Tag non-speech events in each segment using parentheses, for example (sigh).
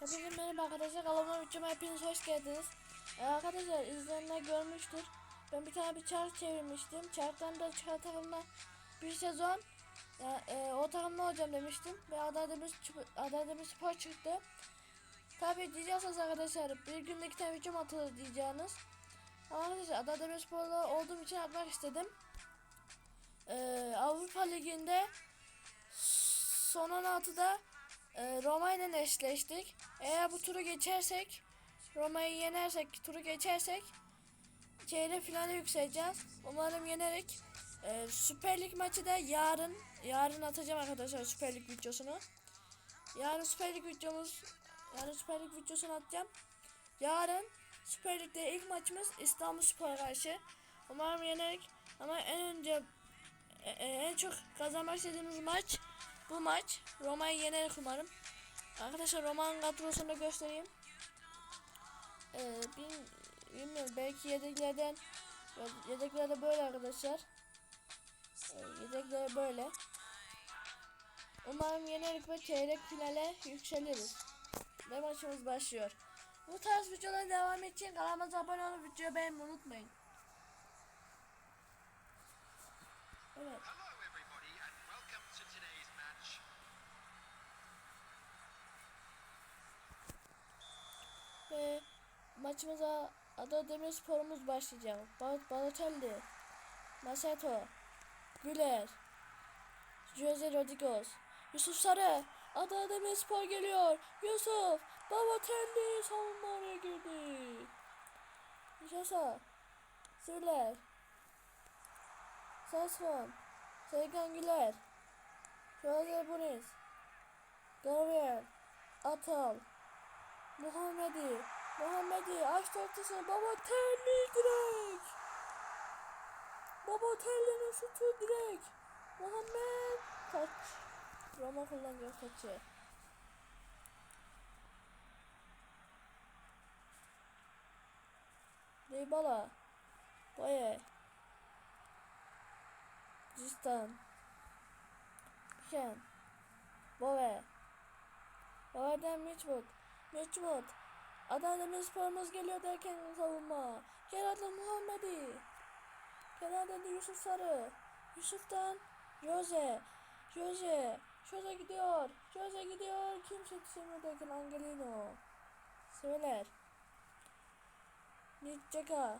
Hepinize merhaba arkadaşlar. Kanalıma videoma hepiniz hoş geldiniz. Ee, arkadaşlar izleyenler görmüştür. Ben bir tane bir çark çevirmiştim. Çarktan da çıkan takımla bir sezon ya, e, o takımla olacağım demiştim. Ve Adademir, Adademir Spor çıktı. Tabi diyeceksiniz arkadaşlar bir günde iki tane videom atılır diyeceğiniz. Ama arkadaşlar Adademir Spor'da olduğum için atmak istedim. Ee, Avrupa Ligi'nde son 16'da e, Roma ile eşleştik. Eğer bu turu geçersek, Roma'yı yenersek, turu geçersek çeyrek finale yükseleceğiz. Umarım yenerek e, Süper Lig maçı da yarın yarın atacağım arkadaşlar Süper Lig videosunu. Yarın Süper Lig videomuz yarın Süper Lig videosunu atacağım. Yarın Süper Lig'de ilk maçımız İstanbul Spor'a karşı. Umarım yenerek ama en önce e, e, en çok kazanmak istediğimiz maç bu maç. Roma'yı yenerek umarım. Arkadaşlar Roma'nın kadrosunu da göstereyim. Ee, bilmiyorum belki yedeklerden yedekler de böyle arkadaşlar. Ee, yedekler böyle. Umarım yenerek ve çeyrek finale yükseliriz. Ve maçımız başlıyor. Bu tarz videolara devam için kanalıma abone olup videoyu beğenmeyi unutmayın. Evet. Ve maçımıza Adana Demirspor'umuz başlayacak. Bal Balotelli, Masato, Güler, Jose Rodriguez, Yusuf Sarı, Adana Demirspor geliyor. Yusuf, Balotelli savunma araya girdi. Nişasa, Sürler, Sasfon, Serkan Güler, Jose Buris, Gabriel, Atal, Muhammedi. Muhammedi açtı ortasına. Baba terli direkt. Baba terlinin şutu direkt. Muhammed. Kaç. Roma kullanıyor kaçı. Dybala. Boye. Cistan. Ken. Bove. Bove'den Mitchwood. Mitchwood. Adana Demirspor'umuz geliyor derken savunma. Kenarda Muhammedi. Kenarda da Yusuf Sarı. Yusuf'tan Jose. Jose. Jose gidiyor. Jose gidiyor. Kimse yetişemiyor derken Angelino. Söyler. Nitceka.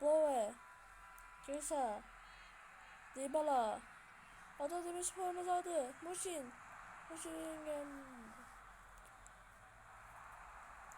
Bowe. Kesa. Dybala. Adana Demirspor'umuz adı. Muşin. Muşin geldi.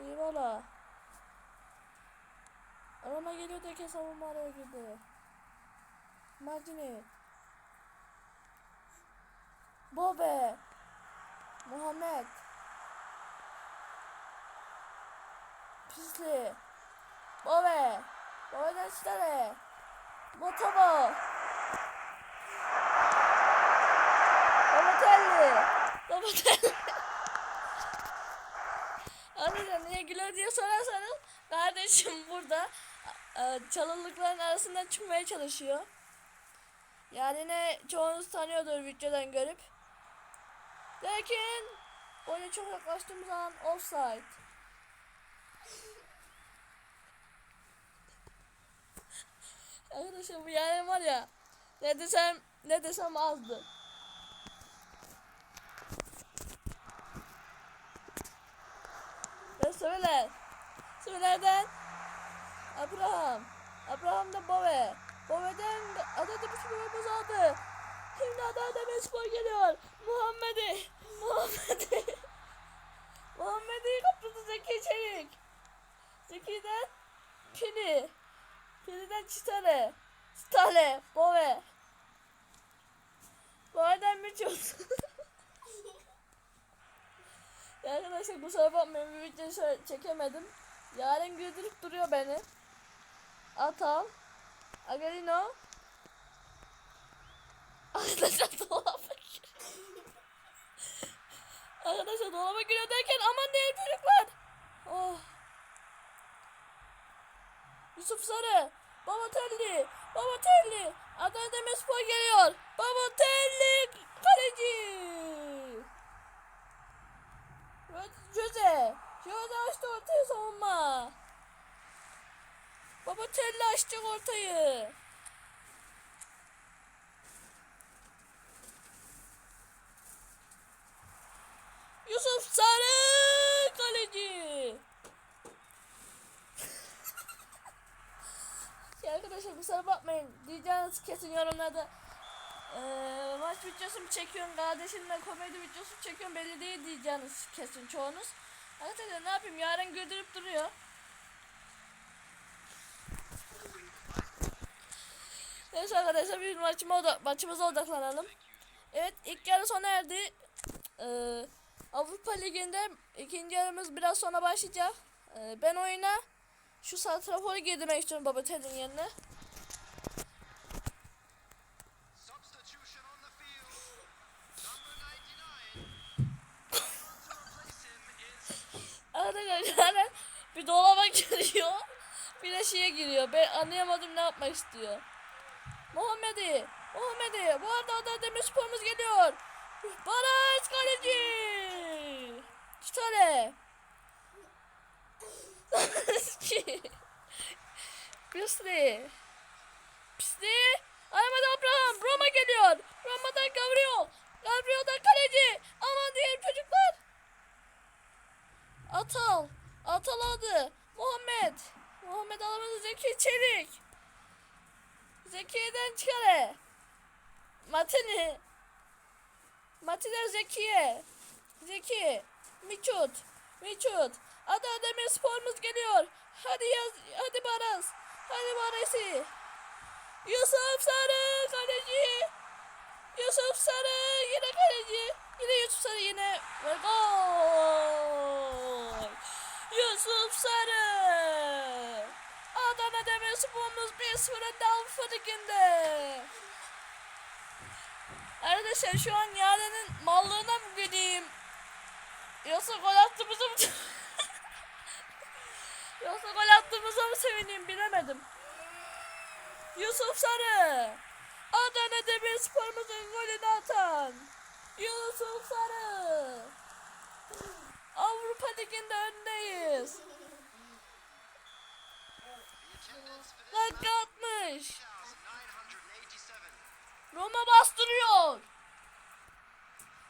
Eyvallah. Arama geliyor derken savunma araya girdi. Maldini. Bobe. Muhammed. Pisli. Bobe. Bobe'den Stare. Motobo. Balotelli. Balotelli. Arkadaşlar niye gülüyor diye sorarsanız kardeşim burada e, çalılıkların arasından çıkmaya çalışıyor. Yani ne çoğunuz tanıyordur videodan görüp. Lakin oyuna çok yaklaştığımız zaman offside. Arkadaşlar bu yani var ya ne desem ne desem azdı. Ve söyler. Söylerden Abraham. Abraham da Bove. Bove'den Adana Demirspor aldı. Şimdi Adana Demirspor geliyor. Muhammed'i. Muhammed'i. (laughs) Muhammed'i kaptırdı Zeki Çelik. Zeki'den Pini. Pini'den Çitale. Çitale. Bove. Bove'den bir çocuk. Arkadaşlar kusura bakmayın bir çekemedim. Yarın güldürüp duruyor beni. Atal. Agarino. (laughs) Arkadaşlar dolaba. Arkadaşlar dolaba giriyor derken aman ne elektrik var. Oh. Yusuf Sarı. Balotelli. Balotelli. Adana Demirspor geliyor. Balotelli. Kaleci. Jose. Jose açtı ortaya savunma. Baba telle açtık ortayı. Yusuf Sarı kaleci. (laughs) Ya arkadaşlar kusura bakmayın. Diyeceğiniz kesin yorumlarda. Ee, maç videosu mu çekiyorsun kardeşimle komedi videosu mu çekiyorsun belli değil diyeceğiniz kesin çoğunuz. Arkadaşlar ne yapayım yarın güldürüp duruyor. Neyse arkadaşlar bir maçıma oda maçımıza odaklanalım. Evet ilk yarı sona erdi. Ee, Avrupa Ligi'nde ikinci yarımız biraz sonra başlayacak. Ee, ben oyuna şu santraforu girdirmek istiyorum Baba Ted'in yerine. Substitution on the field. Number 99. to replace him is Arkadaşlar bir dolaba giriyor. Bir de şeye giriyor. Ben anlayamadım ne yapmak istiyor. Muhammed'i. Muhammed'i. Bu arada Adana Demirspor'umuz geliyor. Barış kaleci. Şöyle. Pisli. Pisli. Ahmet Abraham. Roma geliyor. Roma'dan Gabriel. Gabriel'dan kaleci. Aman diyeyim çocuklar. Atal. Atal adı. Muhammed. Muhammed alamadı Zeki Çelik. Zekiye'den çıkar. Matini. Matine Zekiye. Zeki. Miçut. Miçut. Adana Demirspor'umuz geliyor. Hadi yaz, hadi Baras. Hadi Baras'ı. Yusuf Sarı kaleci. Yusuf Sarı yine kaleci. Yine Yusuf Sarı yine ve gol. Yusuf Sarı. Adana Demirspor'umuz 1-0 önde Avrupa Ligi'nde. Arkadaşlar şu an Yaren'in mallığına mı güleyim? Yoksa gol attığımıza mı... (laughs) Yoksa gol attığımıza mı sevineyim bilemedim. Yusuf Sarı. Adana Demirspor'umuzun golünü atan. Yusuf Sarı. Avrupa Ligi'nde öndeyiz. Dakika 60. 1987. Roma bastırıyor.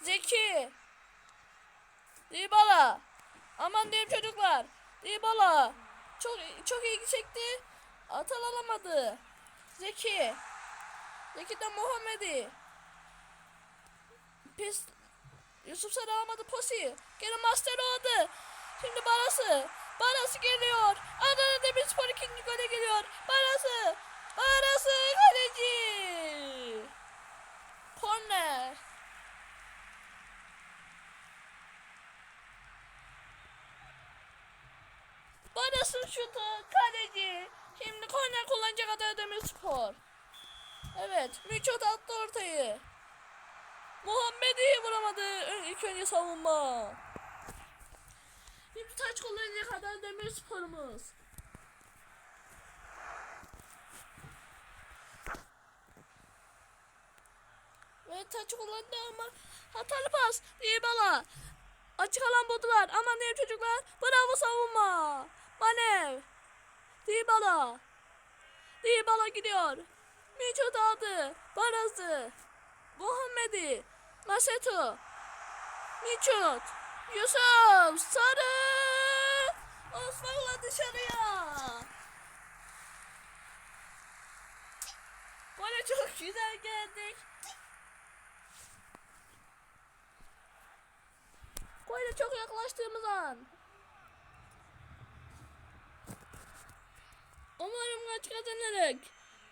Zeki. Dybala. Aman diyeyim çocuklar. Dybala. Çok çok iyi çekti. Atal alamadı. Zeki. Zeki'den Muhammed'i. Pis. Yusuf Sarı alamadı Posi. Gene Master aldı. Şimdi Barası. Barası geliyor. Adana Demirspor ikinci gole geliyor. Barası. Barası kaleci. Korner. Baras'ın şutu kaleci. Şimdi korner kullanacak Adana Demirspor. Evet. Miçot attı ortayı. Muhammed'i vuramadı. İlk önce savunma. Şimdi taç kullanacak Adana Demirspor'umuz. Ve taç kullandı ama hatalı pas. Dybala. Açık alan buldular. Aman diyeyim çocuklar. Bravo savunma. Manev. Dybala. Dybala gidiyor. Miçot aldı. Barazı. Muhammedi. Maseto. Miçot. Yusuf. Sarı. Osmanlı dışarıya. Gole çok güzel geldik. Gole çok yaklaştığımız an. Umarım maç kazanırız.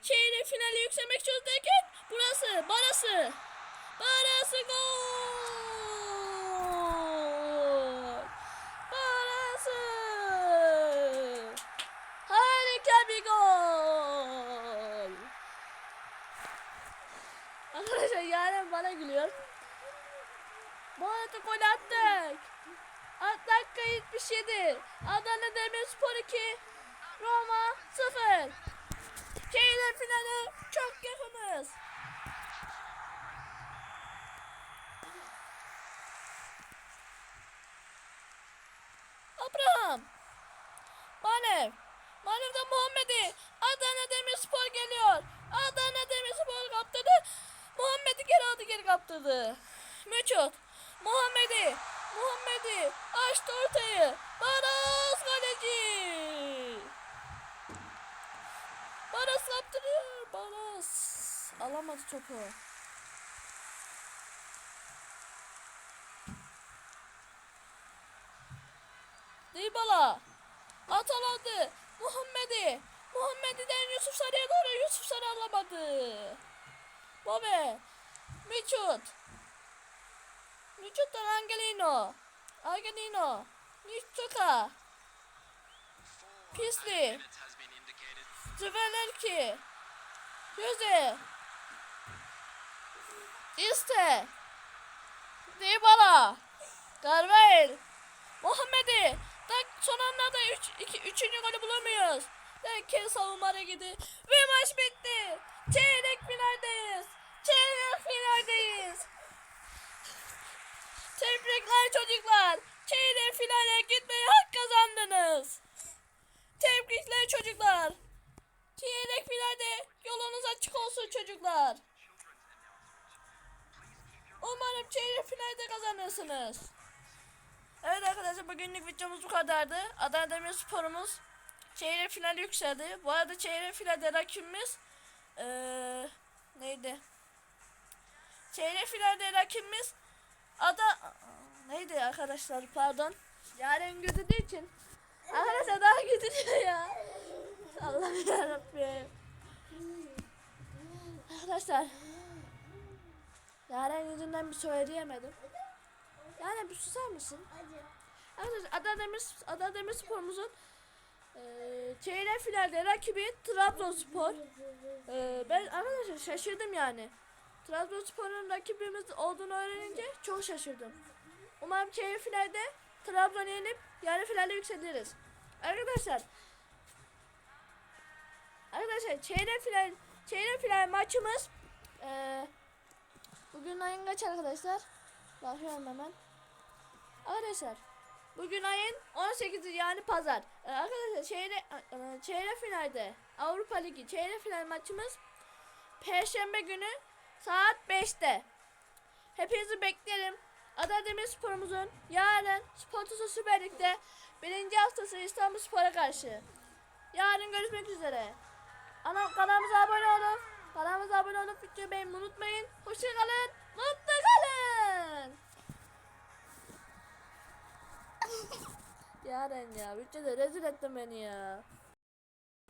Çeyrek finale yükselmek istiyorken burası, barası. Barası gol. Barası. Harika bir gol. Arkadaşlar Yaren bana gülüyor. Bu arada gol attık. At dakika 77. Adana Demirspor 2. Roma 0. Çeyrek finale çok yakınız. Abraham. Manev. Manev'den Muhammed'i. Adana Demirspor geliyor. Adana Demirspor kaptırdı. Muhammed'i geri aldı geri kaptırdı. Müçut. Muhammed'i. Muhammed'i. Açtı ortayı. Baras kaleci. Baras kaptırıyor. Baras. Alamadı topu. Dybala. Ataladı. Muhammed'i. Muhammed'den Yusuf Sarı'ya doğru Yusuf Sarı alamadı. Bobe. Miçut. Miçut'tan Angelino. Angelino. Niştoka. Pisli. Züvelerki. Jose. İste. Dybala. Garvel. Muhammed'i. Tak son anlarda 3 2 3. golü bulamıyoruz. Derken savunmaya gidi. Ve maç bitti. Çeyrek finaldeyiz. Çeyrek finaldeyiz. Tebrikler çocuklar. Çeyrek finale gitmeye hak kazandınız. Tebrikler çocuklar. Çeyrek finalde yolunuz açık olsun çocuklar. Umarım çeyrek finalde kazanırsınız. Evet arkadaşlar bugünlük videomuz bu kadardı. Adana Demirspor'umuz çeyrek finale yükseldi. Bu arada çeyrek finalde rakibimiz eee neydi? Çeyrek finalde rakibimiz Ada neydi arkadaşlar pardon. Yaren gözüdüğü için arkadaşlar daha gözüküyor ya. Allah'ım yarabbim. Arkadaşlar Yaren yüzünden bir söyleyemedim. Yani bir susar mısın? Arkadaşlar Adana Demir, Adana Demirspor'umuzun eee çeyrek finalde rakibi Trabzonspor. Eee ben arkadaşlar şaşırdım yani. Trabzonspor'un rakibimiz olduğunu öğrenince çok şaşırdım. Umarım çeyrek finalde Trabzon'u yenip yarı finalde yükseliriz. Arkadaşlar Arkadaşlar çeyrek final çeyrek final maçımız eee bugün ayın kaç arkadaşlar? Bakıyorum hemen. Arkadaşlar bugün ayın 18'i yani pazar. Ee, arkadaşlar çeyrek, e, çeyrek finalde Avrupa Ligi çeyrek final maçımız Perşembe günü saat 5'te. Hepinizi beklerim. Adana Demirspor'umuzun yarın Sportosu Süper Lig'de birinci haftası İstanbul Spor'a karşı. Yarın görüşmek üzere. Ana kanalımıza abone olun. Kanalımıza abone olup videoyu beğenmeyi unutmayın. Hoşçakalın. Mutlu kalın. (laughs) Yaren ya. Bütçede rezil ettin beni ya.